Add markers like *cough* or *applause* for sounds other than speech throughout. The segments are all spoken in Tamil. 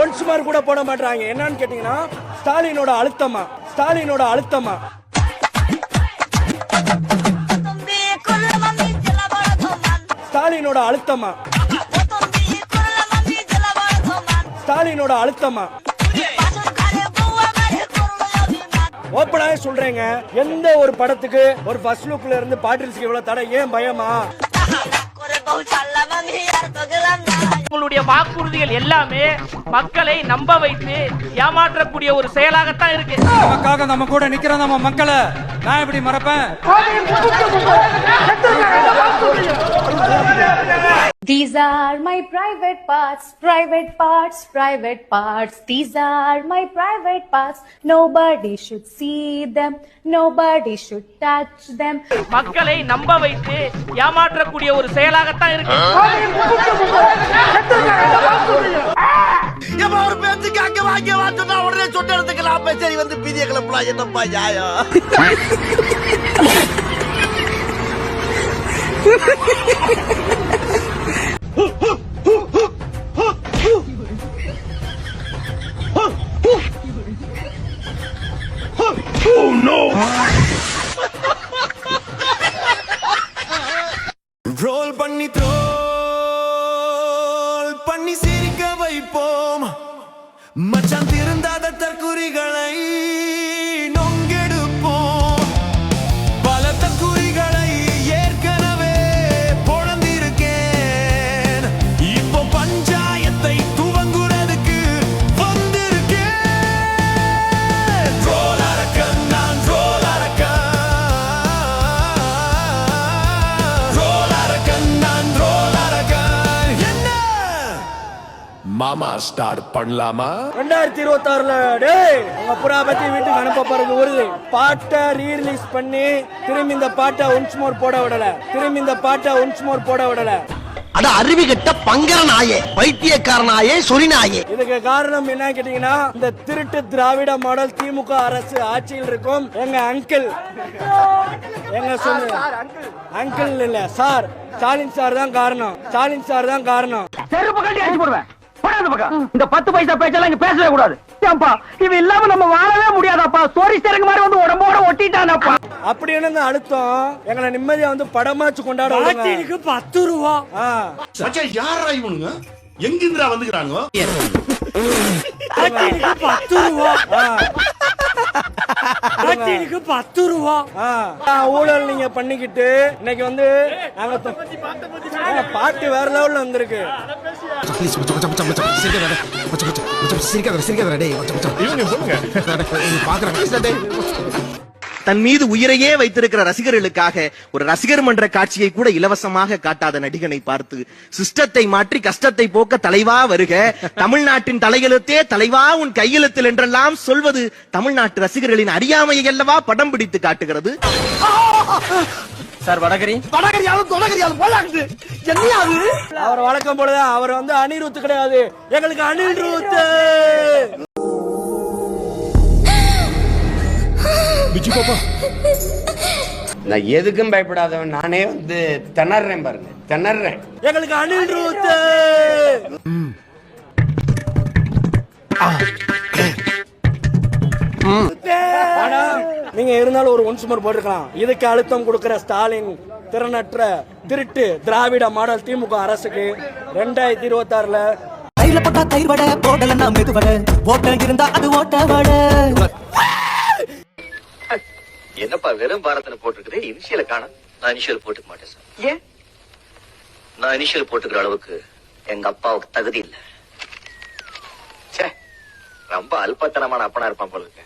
ஒன் சுமார் கூட போட மாட்டாங்க என்னன்னு கேட்டீங்கன்னா ஸ்டாலினோட அழுத்தமா? ஸ்டாலினோட அழுத்தமா? ஸ்டாலினோட அழுத்தமா? ஸ்டாலினோட அழுத்தமா? ஓப்பனாக சொல்றேங்க. எந்த ஒரு படத்துக்கு ஒரு ஃபர்ஸ்ட் லுக்ல இருந்து பாட்டில்ஸ்க்கு இவ்வளவு தடை? ஏன் பயமா? உங்களுடைய வாக்குறுதிகள் எல்லாமே மக்களை நம்ப வைத்து ஏமாற்றக்கூடிய ஒரு செயலாகத்தான் இருக்கு. நமக்காக நம்ம கூட நிக்கிற நம்ம மக்களை நான் எப்படி மறப்பேன்? These are my private parts, private parts, private parts. These are my private parts. Nobody should see them. Nobody should touch them. மக்களை நம்ப வைத்து ஏமாற்றக்கூடிய ஒரு செயலாகத்தான் இருக்கு ஒரு பேச்சுக்கு அங்க வாங்க வாட்டுனா உடனே சொட்ட எடுத்துக்கலாம் சரி வந்து பீதிய கிளப்பலாம் என்னப்பா நியாயம் ரோல் பண்ணி த்ரோல் பண்ணி சிரிக்க வைப்போம். மச்சான் திருந்தாத தற்குறிகளை ஸ்டார்ட் பண்ணலாமா? ரெண்டாயிரத்தி இருபத்தி ஆறுல டேய் உங்க புறா பத்தி வீட்டுக்கு அனுப்ப போறது வருது பாட்டை ரீரிலீஸ் பண்ணி திரும்பி இந்த பாட்டை ஒன்ஸ் மோர் போட விடல. திரும்பி இந்த பாட்டை ஒன்ஸ் மோர் போட விடல. அட அருவி கட்ட பங்கர நாயே பைத்தியக்கார நாயே சொறி நாயே இதுக்கு காரணம் என்ன கேட்டீங்கன்னா இந்த திருட்டு திராவிட மாடல் திமுக அரசு ஆட்சியில் இருக்கும் எங்க அங்கிள் எங்க சொல்லு? அங்கிள் இல்ல சார். ஸ்டாலின் சார் தான் காரணம். ஸ்டாலின் சார் தான் காரணம். இந்த பத்து பைசா பேச்செல்லாம் இங்க பேசவே கூடாது. ஏன்பா இது இல்லாம நம்ம வாழவே முடியாதாப்பா. சோரி சேரங்க மாதிரி வந்து உடம்போட ஒட்டிட்டானப்பா. அப்படி என்னங்க அழுத்தம்? எங்களை நிம்மதியா வந்து படமாச்சு கொண்டாட விடுங்க. பத்து ரூபா. யாரா இவனுங்க? எங்கிருந்துடா வந்துக்கிறானுங்க? பத்து ரூபா. ஆ. பத்து ரூபா. ஊழல் நீங்க பண்ணிக்கிட்டு இன்னைக்கு வந்து நாங்க பாட்டு வேற லெவல்ல வந்திருக்கு. தன் மீது உயிரையே வைத்திருக்கிற ரசிகர்களுக்காக ஒரு ரசிகர் மன்ற காட்சியை கூட இலவசமாக காட்டாத நடிகனை பார்த்து சிஸ்டத்தை மாற்றி கஷ்டத்தை போக்க தலைவா வருக. தமிழ்நாட்டின் தலையெழுத்தே தலைவா உன் கையெழுத்தில் என்றெல்லாம் சொல்வது தமிழ்நாட்டு ரசிகர்களின் அறியாமையை அல்லவா படம் பிடித்து காட்டுகிறது. சார் வடகரி. அவர் வழக்கம் போலதான் அவர் வந்து அனிருத் கிடையாது. எங்களுக்கு அனிருத். நான் எதுக்கும் பயப்படாதவன் நானே வந்து திணறேன் பாருங்க திணறேன். எங்களுக்கு அனிருத். ஆனா நீங்க இருந்தாலும் ஒரு ஒன்ஸ் மோர் போட்டிருக்கலாம். இதுக்கு அழுத்தம் கொடுக்கிற ஸ்டாலின் திறனற்ற திருட்டு திராவிட மாடல் திமுக அரசுக்கு ரெண்டாயிரத்தி இருபத்தி ஆறுல கையில போட்டா தயிர் வடை போடலன்னா மெதுவடை ஓட்ட இருந்தா அது ஓட்ட வடை. என்னப்பா வெறும் பாரதனை போட்டிருக்குது? இனிஷியல காணும். நான் இனிஷியல் போட்டுக்க மாட்டேன் சார் ஏன்? நான் இனிஷியல் போட்டுக்கிற அளவுக்கு எங்க அப்பாவுக்கு தகுதி இல்ல. ரொம்ப அல்பத்தனமான அப்பனா இருப்பான் போல இருக்கு.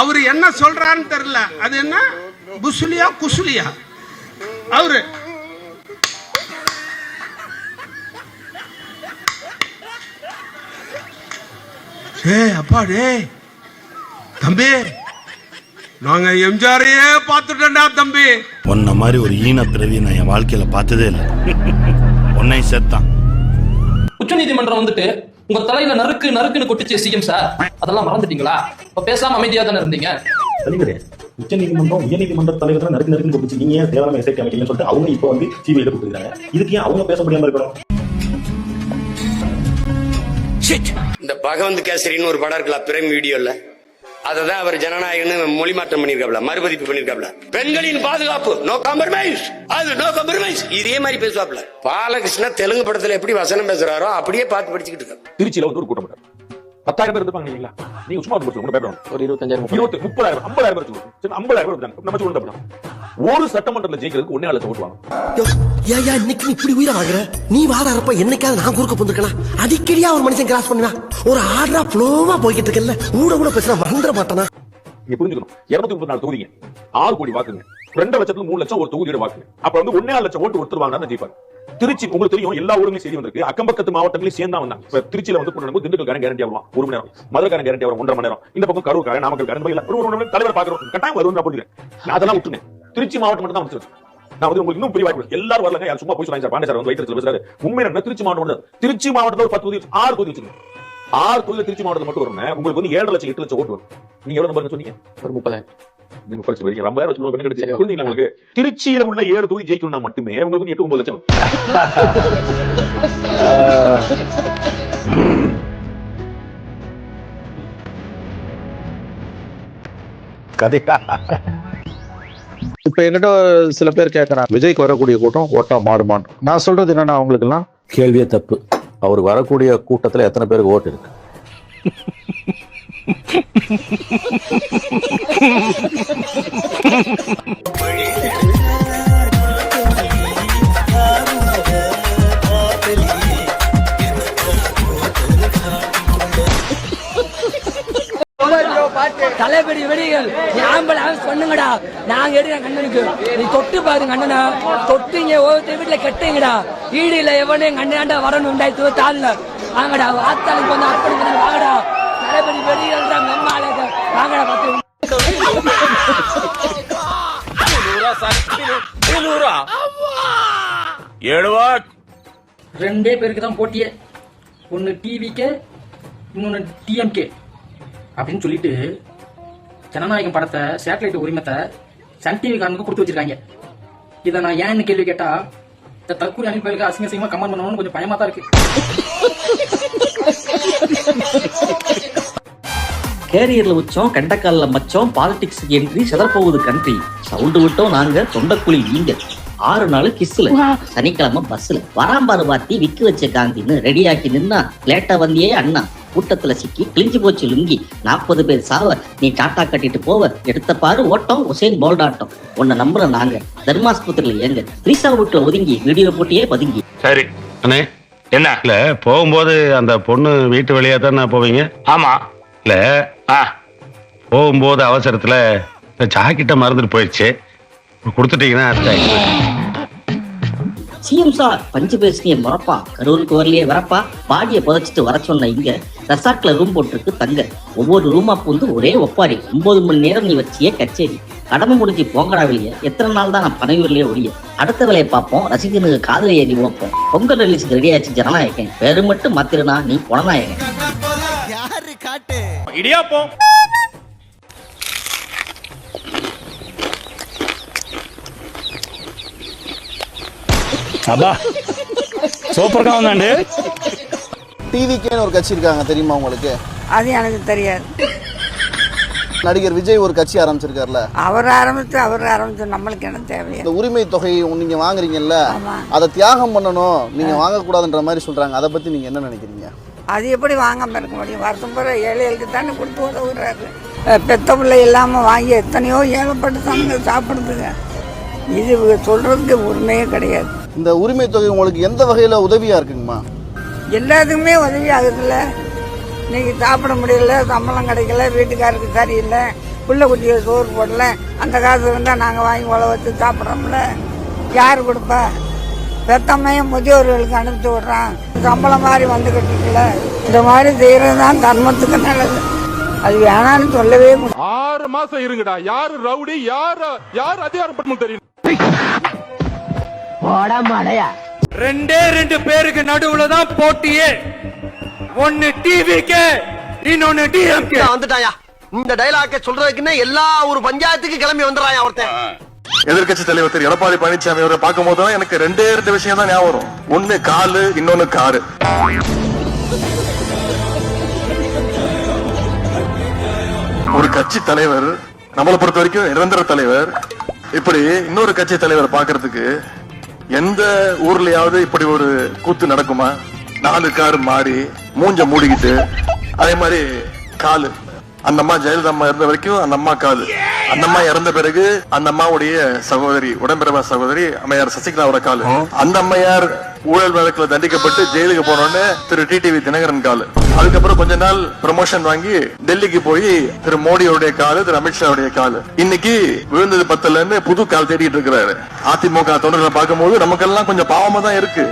அவரு என்ன சொல்றான்னு தெரியல. அது என்ன? புசுலியா குசுலியா? அவரு. ஏய் அப்பா டேய் தம்பி. நாங்க எம்ஜிஆரையே பார்த்துட்டோம்டா தம்பி. உன்ன மாதிரி ஒரு ஈன பிறவி நான் என் வாழ்க்கையில பார்த்ததே இல்லை. உன்னை செத்தான் உச்சநீதிமன்றம் வந்துட்டு உங்க தலையில நறுக்கு நறுக்குன்னு கொட்டுச்சு சிஎம் சார் அதெல்லாம் மறந்துட்டீங்களா? இப்ப பேசாம அமைதியா தானே இருந்தீங்க உச்ச நீதிமன்றம் உயர் நீதிமன்ற தலைவர் நறுக்கு நறுக்கு கொடுத்து நீங்க ஏன் தேவையான எஸ்ஐடி அமைக்கலன்னு சொல்லிட்டு அவங்க இப்போ வந்து சிபிஐல கொடுத்துருக்காங்க. இதுக்கு ஏன் அவங்க பேச முடியாம இருக்கணும் இந்த பகவந்த் கேசரின்னு ஒரு படம் இருக்குல்ல பிரைம் வீடியோல. அதை தான் அவர் ஜனநாயகன்னு மொழி மாற்றம் பண்ணிருக்காப்ல மறுபதிப்பு பண்ணிருக்காப்ல பெண்களின் பாதுகாப்பு நோ காம்ப்ரமைஸ் அது நோ காம்ப்ரமைஸ் இதே மாதிரி பேசுவாப்ல பாலகிருஷ்ணா தெலுங்கு படத்துல எப்படி வசனம் பேசுறாரோ அப்படியே பார்த்து படிச்சுக்கிட்டு இருக்காரு. திருச்சியில வந்து ஒரு கூட்டம் பத்தாயிரம் பேர் இருப்பாங்க இல்லைங்களா? நீங்க சும்மா ஒரு ஒண்ணு பயப்படணும் ஒரு இருபத்தஞ்சாயிரம் இருபத்தி முப்பதாயிரம் ஐம்பதாயிரம் பேர் சொல்லுவோம். சரி, ஐம்பதாயிரம் பேர் இருக்காங்க நம்ம சொல்லுங்க அப்படின்னா. ஒரு சட்டமன்றத்தில் ஜெயிக்கிறதுக்கு ஒன்னே லட்சம் ஓட்டு வாங்க ஏயா இன்னைக்கு நீ இப்படி உயிரை வாங்குற நீ வாதாரப்ப என்னைக்காவது நான் குறுக்க போந்துருக்கலாம் அடிக்கடியா ஒரு மனுஷன் கிராஸ் பண்ணுவா ஒரு ஆர்டரா ஃப்ளோவா போய்கிட்டு இருக்கல ஊட கூட பேசினா மறந்துட மாட்டானா? நீங்க புரிஞ்சுக்கணும். இருநூத்தி முப்பத்தி நாலு தொகுதிங்க. ஆறு கோடி வாக்குங்க. ரெண்டு லட்சத்துல மூணு லட்சம் ஒரு தொகுதியோட வாக்குங்க. அப்ப வந்து ஒன்னே லட்சம் ஓட்டு ஒருத்தர் வாங்கினா ஜெயிப்பாங்க திருச்சி உங்களுக்கு தெரியும் எல்லா ஊருமே செய்தி வந்திருக்கு. அக்கம் பக்கத்து மாவட்டங்களையும் சேர்ந்தா வந்தாங்க இப்ப திருச்சியில வந்து போட்டு திண்டுக்கல்காரன் கேரண்டி வருவான். ஒரு மணி நேரம். மதுரைக்காரன் கேரண்டி வரும் ஒன்றரை மணி நேரம். இந்த பக்கம் கரூர்காரன் நாமக்கல் காரன் ஒரு ஒரு மணி நேரம் தலைவர் பாக்குறோம் கட்டாயம் வருவோம் நான் போட்டுக்கிறேன் அதெல்லாம் விட்டுருங்க திருச்சி மாவட்டம் மட்டும் தான் முடிச்சு நான் வந்து உங்களுக்கு இன்னும் பெரிய வாய்ப்பு எல்லாரும் வரலங்க. யார் சும்மா போய் சொன்னாங்க. சார் பாண்டே சார் வந்து வயிற்றுல பேசுறாரு. உண்மை என்ன திருச்சி மாவட்டம் திருச்சி மாவட்டத்தில் ஒரு பத்து தொகுதி ஆறு தொகுதி வச்சிருக்கோம் ஆறு தொகுதியில் திருச்சி மாவட்டத்தில் மட்டும் வரும் உங்களுக்கு வந்து ஏழு லட்சம் எட்டு லட்சம் ஓட்டு வரும். நீங்க எவ்வளவு நம்பர் சொன்னீங்க? ஒரு முப்பதாயிரம். திருச்சியில உள்ள ஏழு தொகுதி ஜெயிக்கணும்னா மட்டுமே உங்களுக்கு எட்டு ஒன்பது லட்சம். கதையா? இப்ப என்கிட்ட சில பேர் கேட்கறாங்க விஜய்க்கு வரக்கூடிய கூட்டம் ஓட்டா மாறுமான் நான் சொல்றது என்னன்னா அவங்களுக்கு எல்லாம் கேள்வியே தப்பு. அவருக்கு வரக்கூடிய கூட்டத்துல எத்தனை பேருக்கு ஓட்டு இருக்கு? தலைப்படி வெடிகள். ஆம்பளை சொன்னுங்கடா நாங்க எடுக்க கண்ணனுக்கு. நீ தொட்டு பாருங்க அண்ணனா தொட்டுங்க ஒவ்வொருத்தர் வீட்டுல கெட்டுங்கடா. ஈடியில எவனே எங்க அண்ணாண்டா வரணும் உண்டாயிட்டு தாழ்ல வாங்கடா வாத்தாளுக்கு வந்து அப்படி வந்து வாங்கடா. தலைப்படி வெடிகள் மெம்மாலே வாங்கடா ஏழுவா ரெண்டே பேருக்கு தான் போட்டியே. ஒன்னு டிவிக்கே இன்னொன்னு டிஎம்கே அப்படின்னு சொல்லிட்டு ஜனநாயகம் படத்தை சேட்டலைட் உரிமத்தை சன் டிவி காரனுக்கு கொடுத்து வச்சிருக்காங்க. இதை நான் ஏன்னு கேள்வி கேட்டா இந்த தற்கூரி அனுப்பலுக்கு அசிங்க அசிங்கமா கமெண்ட் பண்ணணும்னு கொஞ்சம் பயமா தான் இருக்கு. *laughs* கேரியர்ல உச்சம் கண்டக்கால்ல மச்சம் பாலிடிக்ஸ் என்ட்ரி செதறப்போகுது கண்ட்ரி சவுண்டு விட்டோம் நாங்க தொண்டக்குழி நீங்க. ஆறு நாள் கிஸ்ல சனிக்கிழமை பஸ்ல வராம்பாரு பார்த்தி விக்கு வச்ச காந்தின்னு ரெடியாக்கி நின்னா லேட்டா வந்தியே அண்ணா. கூட்டத்துல சிக்கி கிழிஞ்சு போச்சு லுங்கி. நாற்பது பேர் சாவ நீ டாட்டா கட்டிட்டு போவ எடுத்த பாரு ஓட்டம் உசேன் போல்டாட்டம் உன்னை நம்புற நாங்க. தர்மாஸ்பத்திரியில எங்க? ரீசா வீட்டுல ஒதுங்கி வீடியோ போட்டியே பதுங்கி. சரி அண்ணே. என்ன இல்ல போகும்போது அந்த பொண்ணு வீட்டு வழியா தானே போவீங்க? ஆமா. இல்ல போகும்போது அவசரத்துல இந்த ஜாக்கிட்ட மறந்துட்டு போயிடுச்சு. கொடுத்துட்டீங்கன்னா சிஎம் சார் பஞ்சு பேசினிய முறப்பா? கரூருக்கு வரலையே வரப்பா? பாடியை புதைச்சிட்டு வர சொன்ன இங்க ரெசார்ட்ல ரூம் போட்டிருக்கு தங்க. ஒவ்வொரு ரூமா பூந்து ஒரே ஒப்பாரி. ஒன்பது மணி நேரம் நீ வச்சியே கச்சேரி. கடமை முடிஞ்சு போங்கடா வெளியே. எத்தனை நாள் தான் நான் பனையூர்லயே ஒழிய. அடுத்த வேலையை பார்ப்போம். ரசிகனுக்கு காதல ஏறி வைப்போம் பொங்கல் ரிலீஸுக்கு ரெடி ஆச்சு ஜனநாயகன் பேரு மட்டும் மாத்திருனா நீ புலநாயகன். இடியாப்போம் அப்பா சூப்பர் காவந்தாண்டு டிவிக்கேன்னு ஒரு கட்சி இருக்காங்க தெரியுமா உங்களுக்கு? அது எனக்கு தெரியாது. நடிகர் விஜய் ஒரு கட்சி ஆரம்பிச்சிருக்காருல? அவர் ஆரம்பிச்சு அவர் ஆரம்பிச்சு நம்மளுக்கு என்ன தேவையா. இந்த உரிமை தொகை நீங்க வாங்குறீங்கல்ல அதை தியாகம் பண்ணணும் நீங்க வாங்கக்கூடாதுன்ற மாதிரி சொல்றாங்க. அதை பத்தி நீங்க என்ன நினைக்கிறீங்க? அது எப்படி வாங்காம இருக்க முடியும்? வருஷம் பூரா ஏழைகளுக்கு தானே கொடுத்து உதவுறாரு. பெத்த பிள்ளை இல்லாமல் வாங்கி எத்தனையோ ஏழைப்பட்டு தானுங்க சாப்பிடுதுங்க. இது இவங்க சொல்றதுக்கு உரிமையே கிடையாது. இந்த உரிமை தொகை உங்களுக்கு எந்த வகையில உதவியா இருக்குங்கம்மா? எல்லாத்துக்குமே உதவி ஆகுதுல்ல இன்னைக்கு சாப்பிட முடியல சம்பளம் கிடைக்கல வீட்டுக்காருக்கு சரியில்லை புள்ள குட்டியை சோறு போடல அந்த காசு இருந்தால் நாங்கள் வாங்கி உழ வச்சு சாப்பிட்றோம்ல. யார் கொடுப்பா? பெத்தம்மையும் முதியோர்களுக்கு அனுப்பிச்சு விட்றான். சம்பளம் மாதிரி வந்துக்கிட்டு இருக்குல்ல. இந்த மாதிரி செய்கிறது தான் தர்மத்துக்கு நல்லது. அது வேணான்னு சொல்லவே முடியாது ஆறு மாசம் இருங்கடா. யாரு ரவுடி? யாரு யார் அதிகாரம் பண்ணணும் தெரியும்? ரெண்டே ரெண்டு பேருக்கு நடுவுல தான் போட்டியே. ஒன்னு டிவிக்கு இன்னொன்னு டிஎம்கே வந்துட்டாயா. இந்த டைலாக்க சொல்றதுக்குன்னே எல்லா ஒரு பஞ்சாயத்துக்கு கிளம்பி வந்துடுறான் ஒருத்தன். எதிர்க்கட்சி தலைவர் திரு எடப்பாடி பழனிசாமி அவரை பார்க்கும் போது எனக்கு ரெண்டே ரெண்டு விஷயம் தான் ஞாபகம் வரும். ஒண்ணு காலு இன்னொன்னு காரு. ஒரு கட்சி தலைவர் நம்மளை பொறுத்த வரைக்கும் நிரந்தர தலைவர். இப்படி இன்னொரு கட்சி தலைவர் பாக்குறதுக்கு எந்த ஊர்லயாவது இப்படி ஒரு கூத்து நடக்குமா? நாலு காரு மாறி மூஞ்ச மூடிக்கிட்டு அதே மாதிரி காலு. அந்த அம்மா ஜெயலலிதா அம்மா இருந்த வரைக்கும் அந்த அம்மா காலு. அந்த அம்மா இறந்த பிறகு அந்த அம்மாவுடைய சகோதரி உடம்பிறவா சகோதரி அம்மையார் சசிகலாவோட காலு. அந்த அம்மையார் ஊழல் வழக்குல தண்டிக்கப்பட்டு ஜெயிலுக்கு போனோன்னு திரு டிடிவி தினகரன் காலு. அதுக்கப்புறம் கொஞ்ச நாள் ப்ரமோஷன் வாங்கி டெல்லிக்கு போய் திரு மோடியோடைய காலு திரு அமித்ஷாவுடைய காலு. இன்னைக்கு விழுந்தது பத்தலன்னு புது கால் தேடிட்டு இருக்கிறாரு. அதிமுக தொண்டர்களை பார்க்கும்போது நமக்கெல்லாம் கொஞ்சம் பாவமா தான் இருக்கு.